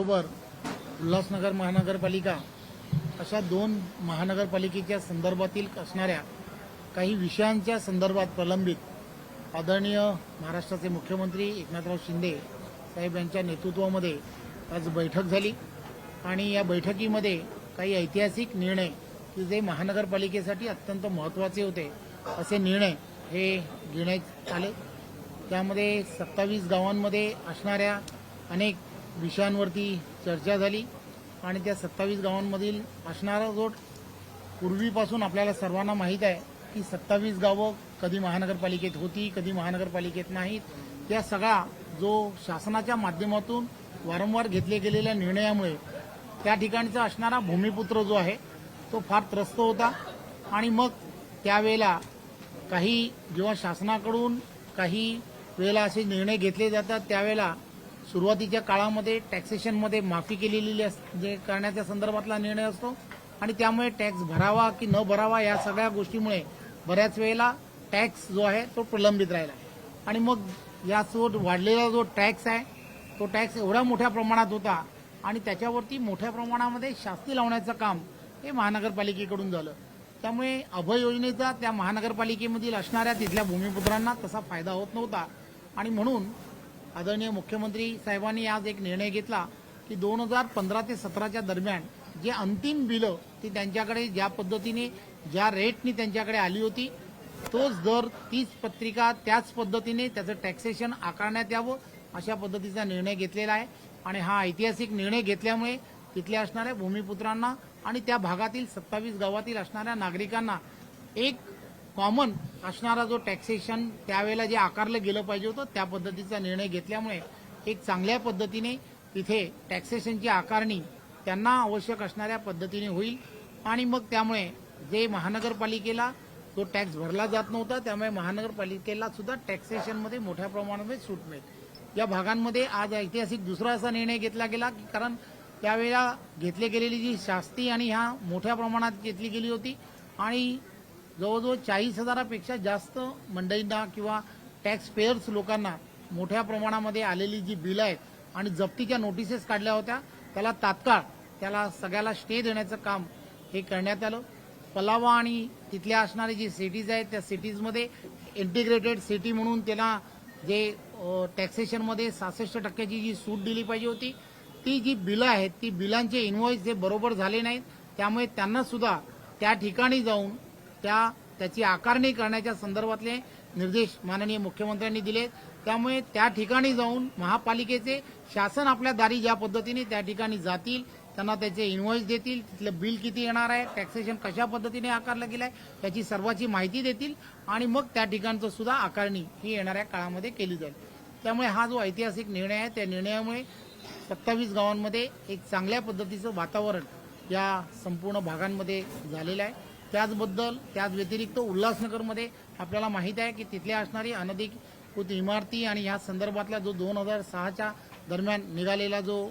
बरोबर उल्हासनगर महानगरपालिका अशा दोन महानगरपालिकेच्या संदर्भातील असणाऱ्या काही विषयांच्या संदर्भात प्रलंबित आदरणीय महाराष्ट्राचे मुख्यमंत्री एकनाथराव शिंदे साहेब यांच्या नेतृत्वामध्ये आज बैठक झाली आणि या बैठकीमध्ये काही ऐतिहासिक निर्णय की जे महानगरपालिकेसाठी अत्यंत महत्त्वाचे होते असे निर्णय हे घेण्यात आले. त्यामध्ये सत्तावीस गावांमध्ये असणाऱ्या अनेक विषयांवरती चर्चा झाली आणि त्या सत्तावीस गावांमधील असणारा जो पूर्वीपासून आपल्याला सर्वांना माहीत आहे की सत्तावीस गावं कधी महानगरपालिकेत होती कधी महानगरपालिकेत नाहीत. त्या सगळा जो शासनाच्या माध्यमातून वारंवार घेतले गेलेल्या निर्णयामुळे त्या ठिकाणचा असणारा भूमिपुत्र जो आहे तो फार त्रस्त होता. आणि मग त्यावेळेला काही जेव्हा शासनाकडून काही वेळेला असे निर्णय घेतले जातात त्यावेळेला सुरुवातीच्या काळामध्ये टॅक्सेशनमध्ये माफी केलेली अस- जे करण्याच्या संदर्भातला निर्णय असतो. आणि त्यामुळे टॅक्स भरावा की न भरावा या सगळ्या गोष्टीमुळे बऱ्याच वेळेला टॅक्स जो आहे तो प्रलंबित राहिला. आणि मग या जो वाढलेला जो टॅक्स आहे तो टॅक्स एवढ्या मोठ्या प्रमाणात होता आणि त्याच्यावरती मोठ्या प्रमाणामध्ये शास्ती लावण्याचं काम हे महानगरपालिकेकडून झालं. त्यामुळे अभय योजनेचा त्या महानगरपालिकेमधील असणाऱ्या तिथल्या भूमिपुत्रांना तसा फायदा होत नव्हता. आणि म्हणून आदरणीय मुख्यमंत्री साहेबांनी आज एक निर्णय घेतला की दोन हजार पंधरा ते सतराच्या दरम्यान जे अंतिम बिलं ती त्यांच्याकडे ज्या पद्धतीने ज्या रेटनी त्यांच्याकडे आली होती तोच दर तीच पत्रिका त्याच पद्धतीने त्याचं टॅक्सेशन आकारण्यात यावं अशा पद्धतीचा निर्णय घेतलेला आहे. आणि हा ऐतिहासिक निर्णय घेतल्यामुळे तिथल्या असणाऱ्या भूमिपुत्रांना आणि त्या भागातील सत्तावीस गावातील असणाऱ्या नागरिकांना एक कॉमन असणारा जो टॅक्सेशन त्यावेळेला जे आकारलं गेलं पाहिजे होतं त्या पद्धतीचा निर्णय घेतल्यामुळे एक चांगल्या पद्धतीने तिथे टॅक्सेशनची आकारणी त्यांना आवश्यक असणाऱ्या पद्धतीने होईल. आणि मग त्यामुळे जे महानगरपालिकेला तो टॅक्स भरला जात नव्हता त्यामुळे महानगरपालिकेला सुद्धा टॅक्सेशनमध्ये मोठ्या प्रमाणामध्ये सूट मिळेल. या भागांमध्ये आज ऐतिहासिक दुसरा असा निर्णय घेतला गेला की कारण त्यावेळेला घेतली गेलेली जी शास्ती आणि ह्या मोठ्या प्रमाणात घेतली गेली होती आणि जवळजवळ चाळीस हजारापेक्षा जास्त मंडईंना किंवा टॅक्स पेयर्स लोकांना मोठ्या प्रमाणामध्ये आलेली जी बिलं आहेत आणि जप्तीच्या नोटिसेस काढल्या होत्या त्याला तात्काळ त्याला सगळ्याला स्टे देण्याचं काम हे करण्यात आलं. पलावा आणि तिथल्या असणारे जी सिटीज आहेत त्या सिटीजमध्ये इंटिग्रेटेड सिटी म्हणून त्याला जे टॅक्सेशनमध्ये सहासष्ट टक्क्याची जी सूट दिली पाहिजे होती ती जी बिलं आहेत ती बिलांचे इन्व्हॉइस जे बरोबर झाले नाहीत त्यामुळे त्यांना सुद्धा त्या ठिकाणी जाऊन त्या त्याची आकारणी करण्याच्या संदर्भातले निर्देश माननीय मुख्यमंत्र्यांनी दिले त्यामुळे त्या ठिकाणी जाऊन महापालिकेचे शासन आपल्या दारी ज्या पद्धतीने त्या ठिकाणी जातील त्यांना त्याचे इन्व्हॉइस देतील तिथलं बिल किती येणार आहे टॅक्सेशन कशा पद्धतीने आकारलं गेलं आहे त्याची सर्वाची माहिती देतील आणि मग त्या ठिकाणचं सुद्धा आकारणी ही येणाऱ्या काळामध्ये केली जाईल. त्यामुळे हा जो ऐतिहासिक निर्णय आहे त्या निर्णयामुळे सत्तावीस गावांमध्ये एक चांगल्या पद्धतीचं वातावरण या संपूर्ण भागांमध्ये झालेलं आहे. त्याचबद्दल त्याच व्यतिरिक्त उल्हासनगरमध्ये आपल्याला माहीत आहे की तिथल्या असणारी अनधिकृत इमारती आणि ह्या संदर्भातला जो दोन हजार सहाच्या दरम्यान निघालेला जो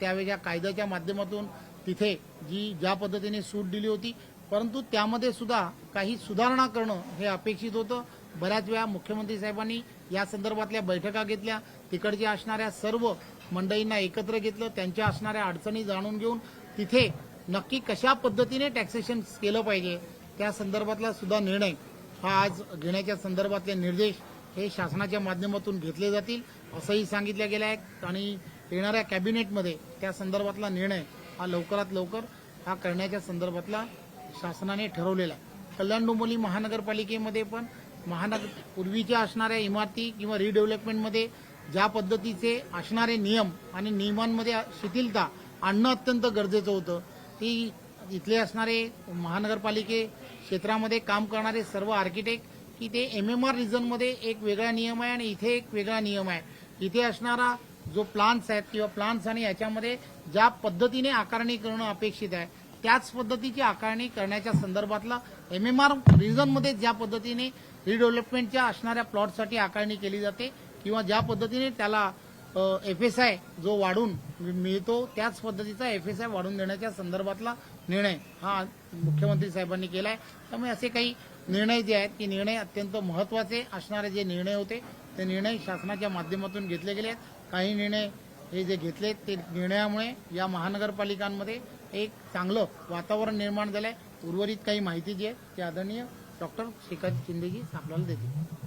त्यावेळच्या कायद्याच्या माध्यमातून तिथे जी ज्या पद्धतीने सूट दिली होती परंतु त्यामध्ये सुद्धा काही सुधारणा करणं हे अपेक्षित होतं. बऱ्याच वेळा मुख्यमंत्री साहेबांनी या संदर्भातल्या बैठका घेतल्या. तिकडच्या असणाऱ्या सर्व मंडळींना एकत्र घेतलं. त्यांच्या असणाऱ्या अडचणी जाणून घेऊन तिथे नक्की कशा पद्धतीने टॅक्सेशन केलं पाहिजे त्या संदर्भातला सुद्धा निर्णय हा आज घेण्याच्या संदर्भातले निर्देश हे शासनाच्या माध्यमातून घेतले जातील असंही सांगितलं गेलं आहे. आणि येणाऱ्या कॅबिनेटमध्ये त्या संदर्भातला निर्णय हा लवकरात लवकर हा करण्याच्या संदर्भातला शासनाने ठरवलेला आहे. कल्याण डोंबोली महानगरपालिकेमध्ये पण महानगर पूर्वीच्या असणाऱ्या इमारती किंवा रिडेव्हलपमेंटमध्ये ज्या पद्धतीचे असणारे नियम आणि नियमांमध्ये शिथिलता आणणं अत्यंत गरजेचं होतं. ती इथले असणारे महानगरपालिके क्षेत्रामध्ये काम करणारे सर्व आर्किटेक्ट की ते एम एम आर रिझनमध्ये एक वेगळा नियम आहे आणि इथे एक वेगळा नियम आहे. इथे असणारा जो प्लान्स आहेत किंवा प्लान्स आणि याच्यामध्ये ज्या पद्धतीने आकारणी करणं अपेक्षित आहे त्याच पद्धतीची आकारणी करण्याच्या संदर्भातला एम एम आर रिझनमध्ये ज्या पद्धतीने रिडेव्हलपमेंटच्या असणाऱ्या प्लॉटसाठी आकारणी केली जाते किंवा ज्या पद्धतीने त्याला एफ एस आय जो वाढून मिळतो त्याच पद्धतीचा एफ एस आय वाढून देण्याच्या संदर्भातला निर्णय हा मुख्यमंत्री साहेबांनी केला आहे त्यामुळे असे काही निर्णय जे आहेत की निर्णय अत्यंत महत्त्वाचे असणारे जे निर्णय होते ते निर्णय शासनाच्या माध्यमातून घेतले गेले आहेत. काही निर्णय हे जे घेतले ते निर्णयामुळे या महानगरपालिकांमध्ये एक चांगलं वातावरण निर्माण झालंय. उर्वरित काही माहिती जी आहे ती आदरणीय डॉक्टर श्रीकांत शिंदेजी आपल्याला देतील.